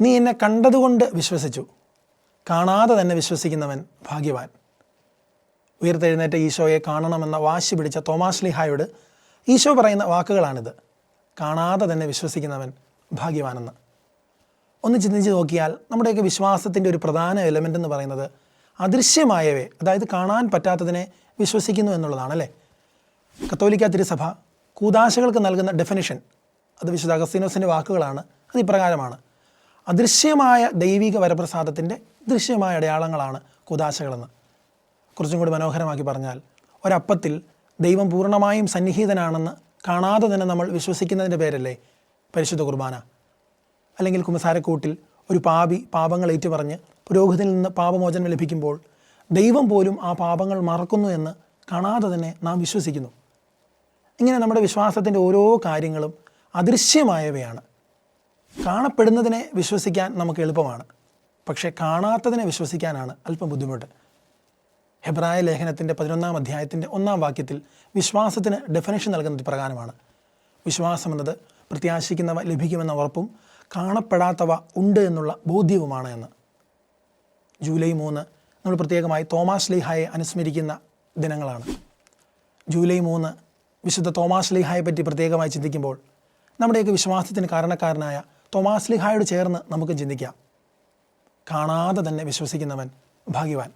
നീ എന്നെ കണ്ടതുകൊണ്ട് വിശ്വസിച്ചു. കാണാതെ തന്നെ വിശ്വസിക്കുന്നവൻ ഭാഗ്യവാൻ. ഉയർത്തെഴുന്നേറ്റ ഈശോയെ കാണണമെന്ന വാശി പിടിച്ച തോമാസ് ലിഹായോട് ഈശോ പറയുന്ന വാക്കുകളാണിത്. കാണാതെ തന്നെ വിശ്വസിക്കുന്നവൻ ഭാഗ്യവാനെന്ന്. ഒന്ന് ചിന്തിച്ച് നോക്കിയാൽ നമ്മുടെയൊക്കെ വിശ്വാസത്തിന്റെ ഒരു പ്രധാന എലമെന്റ് എന്ന് പറയുന്നത് അദൃശ്യമായവയെ അതായത് കാണാൻ പറ്റാത്തതിനെ വിശ്വസിക്കുന്നു എന്നുള്ളതാണ് അല്ലേ കത്തോലിക്ക തിരുസഭ കൂതാശകൾക്ക് നൽകുന്ന ഡെഫിനിഷൻ അത് വിശുദ്ധ അഗസ്തീനോസിന്റെ വാക്കുകളാണ് അത് ഇപ്രകാരമാണ്. അദൃശ്യമായ ദൈവിക വരപ്രസാദത്തിന്റെ ദൃശ്യമായ അടയാളങ്ങളാണ് കുദാശകളെന്ന്. കുറച്ചും കൂടി മനോഹരമാക്കി പറഞ്ഞാൽ ഒരപ്പത്തിൽ ദൈവം പൂർണമായും സന്നിഹിതനാണെന്ന് കാണാതെ തന്നെ നമ്മൾ വിശ്വസിക്കുന്നതിന്റെ പേരല്ലേ പരിശുദ്ധ കുർബാന. അല്ലെങ്കിൽ കുമ്പസാരക്കൂട്ടിൽ ഒരു പാപി പാപങ്ങൾ ഏറ്റുപറഞ്ഞ് പുരോഹിതനിൽ നിന്ന് പാപമോചനം ലഭിക്കുമ്പോൾ ദൈവം പോലും ആ പാപങ്ങൾ മറക്കുന്നു എന്ന് കാണാതെ തന്നെ നാം വിശ്വസിക്കുന്നു. ഇങ്ങനെ നമ്മുടെ വിശ്വാസത്തിന്റെ ഓരോ കാര്യങ്ങളും അദൃശ്യമായവയാണ്. കാണപ്പെടുന്നതിനെ വിശ്വസിക്കാൻ നമുക്ക് എളുപ്പമാണ്. പക്ഷേ കാണാത്തതിനെ വിശ്വസിക്കാനാണ് അല്പം ബുദ്ധിമുട്ട്. ഹെബ്രായ ലേഖനത്തിന്റെ പതിനൊന്നാം അധ്യായത്തിന്റെ ഒന്നാം വാക്യത്തിൽ വിശ്വാസത്തിന് ഡെഫിനേഷൻ നൽകുന്നത് പ്രകാരമാണ്. വിശ്വാസം എന്നത് പ്രത്യാശിക്കുന്നവ ലഭിക്കുമെന്ന ഉറപ്പും കാണപ്പെടാത്തവ ഉണ്ട് എന്നുള്ള ബോധ്യവുമാണ് എന്ന്. ജൂലൈ മൂന്ന് നമ്മൾ പ്രത്യേകമായി തോമാസ് ലീഹായെ അനുസ്മരിക്കുന്ന ദിനങ്ങളാണ്. ജൂലൈ മൂന്ന് വിശുദ്ധ തോമാസ് ലീഹായെ പറ്റി പ്രത്യേകമായി ചിന്തിക്കുമ്പോൾ നമ്മുടെയൊക്കെ വിശ്വാസത്തിന് കാരണക്കാരനായ തോമാസ് ലീഹായോട് ചേർന്ന് നമുക്ക് ചിന്തിക്കാം. കാണാതെ തന്നെ വിശ്വസിക്കുന്നവൻ ഭാഗ്യവാൻ.